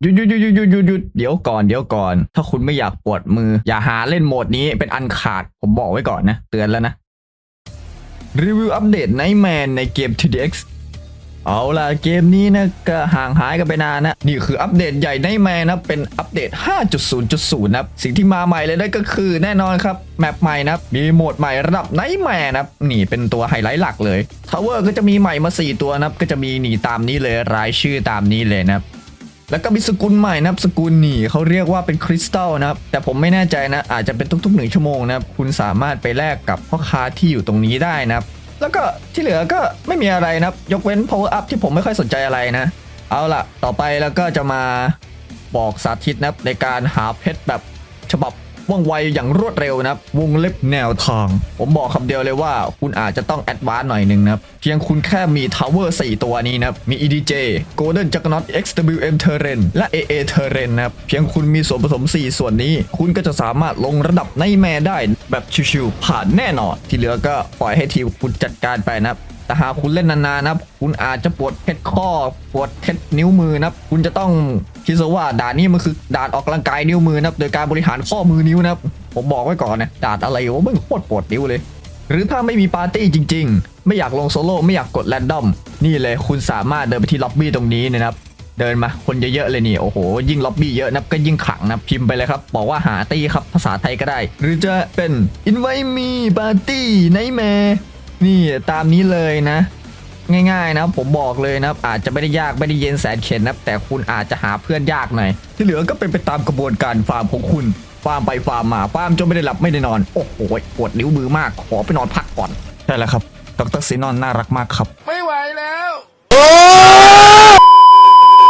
หยุดหยุดหยุดหยุดหยุดหยุดหยุดเดี๋ยวก่อนเดี๋ยวก่อน ถ้าคุณไม่อยากปวดมือ อย่าหาเล่นโหมดนี้เป็นอันขาดผมบอกไว้ก่อนนะ เตือนแล้วนะ รีวิวอัปเดตไนแมนในเกม TDX เอาล่ะเกมนี้นะก็ห่างหายกันไปนานนะ นี่คืออัปเดตใหญ่ไนแมนนะ เป็นอัปเดต 5.0.0 นะครับสิ่งที่มาใหม่เลยนั่นก็คือแน่นอนครับ แมปใหม่นะ มีโหมดใหม่ระดับไนท์แมนนะนี่เป็นตัวไฮไลท์หลักเลยทาวเวอร์ก็จะมีใหม่มา 4 ตัวนะก็จะมีหนีตามนี้เลยรายชื่อตามนี้เลยนะแล้วก็มีสกุลใหม่นะครับสกุลนี่เขาเรียกว่าเป็นคริสตัลนะครับแต่ผมไม่แน่ใจนะ อาจจะเป็นทุกๆหนึ่งชั่วโมงนะครับคุณสามารถไปแลกกับพ่อค้าที่อยู่ตรงนี้ได้นะครับ แล้วก็ที่เหลือก็ไม่มีอะไรนะครับ ยกเว้น power up ที่ผมไม่ค่อยสนใจอะไรนะ เอาล่ะต่อไปแล้วก็จะมาบอกสาธิตนะครับในการหาเพชรแบบฉบับ ว่องไวอย่างรวดเร็วนะครับวงเล็บแนวทาง ผมบอกคำเดียวเลยว่า คุณอาจจะต้องแอดวานซ์หน่อยหนึ่งนะครับ เพียงคุณแค่มีทาวเวอร์4ตัวนี้นะครับ มี EDJ Golden Juggernaut XWM Terrain และ AA Terrain นะครับ เพียงคุณมีส่วนผสม 4 ส่วนนี้ คุณก็จะสามารถลงระดับในแม่ได้แบบชิวๆผ่านแน่นอน ที่เหลือก็ปล่อยให้ทีมคุณจัดการไปนะครับ แต่หากคุณเล่นนานๆนะครับ คุณอาจจะปวดเพชรข้อปวดเพชรนิ้วมือนะครับ คุณจะต้องคิดซะว่าด่านนี้มันคือด่านออกกำลังกายนิ้วมือนะครับ โดยการบริหารข้อมือนิ้วนะครับ ผมบอกไว้ก่อนนะด่านอะไรวะมันโคตรปวดนิ้วเลย หรือถ้าไม่มีปาร์ตี้จริง ๆ ไม่อยากลงโซโล่ไม่อยากกดแรนดอมนี่เลยคุณสามารถเดินไปที่ล็อบบี้ตรงนี้นะครับเดินมาคนเยอะๆเลยนี่โอ้โห ยิ่งล็อบบี้เยอะนะก็ยิ่งขลังนะพิมพ์ไปเลยครับ บอกว่าหาตี้ครับภาษาไทยก็ได้ หรือจะเป็น invite me party nightmare นี่ตามนี้เลยนะ ง่ายๆนะผมบอกเลยนะอาจจะไม่ได้ยากไม่ได้เย็นแสนเข็นนะแต่คุณอาจจะหาเพื่อนยากหน่อยที่เหลือก็เป็นไปตามกระบวนการฟาร์มของคุณฟาร์มไปฟาร์มมาฟาร์มจนไม่ได้หลับไม่ได้นอนโอ้โหปวดนิ้วมือมากขอไปนอนพักก่อนใช่แล้วครับดรซีนอนน่ารักมากครับ